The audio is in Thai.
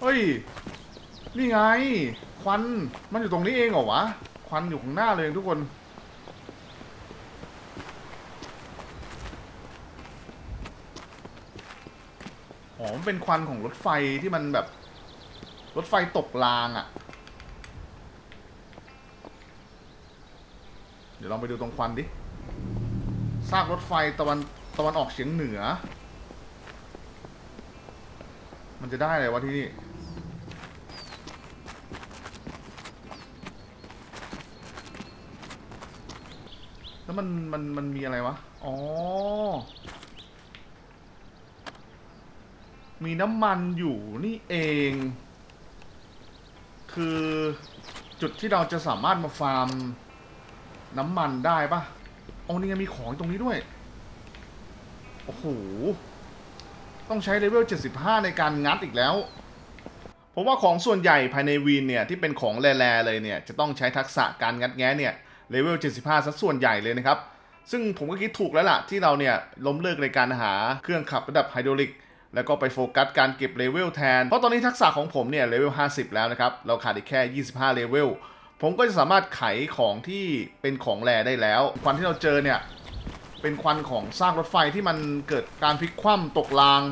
เฮ้ย นี่ไง ควัน มันอยู่ตรงนี้เองเหรอวะ ควันอยู่ข้างหน้าเลยทุกคน อ๋อ มันเป็นควันของรถไฟที่มันแบบ รถไฟตกรางอะ่ะ เดี๋ยวลองไปดูตรงควันดิ ซากรถไฟตะวันตะวันออกเฉียงเหนือ มันจะได้อะไรวะที่นี่ แล้วมันมันมันมีอะไรวะ อ๋อ มีน้ำมันอยู่นี่เอง คือจุดที่เราจะสามารถมาฟาร์ม น้ำมันได้ปะโอ้นี่ไงมีของตรงนี้ด้วย โอ้โห ต้องใช้เลเวล 75 ในการงัดอีกแล้ว ผมว่าของส่วนใหญ่ภายในวีนเนี่ย ที่เป็นของแร่ๆเลยเนี่ย จะต้องใช้ทักษะการงัดแง้เนี่ยเลเวล 75ซะส่วนใหญ่เลยนะครับ ซึ่งผมก็คิดถูกแล้วล่ะ ที่เราเนี่ยล้มเลิกในการหาเครื่องขับระดับไฮดรอลิกแล้วก็ไปโฟกัสการเก็บเลเวลแทน เพราะตอนนี้ทักษะของผมเนี่ยเลเวล 50 แล้วนะครับ เราขาดอีกแค่ 25 เลเวล ผมก็จะสามารถไขของที่เป็นของแร่ได้แล้ว ควันที่เราเจอเนี่ย เป็นควันของซากรถไฟที่มันเกิดการพลิกคว่ำตกราง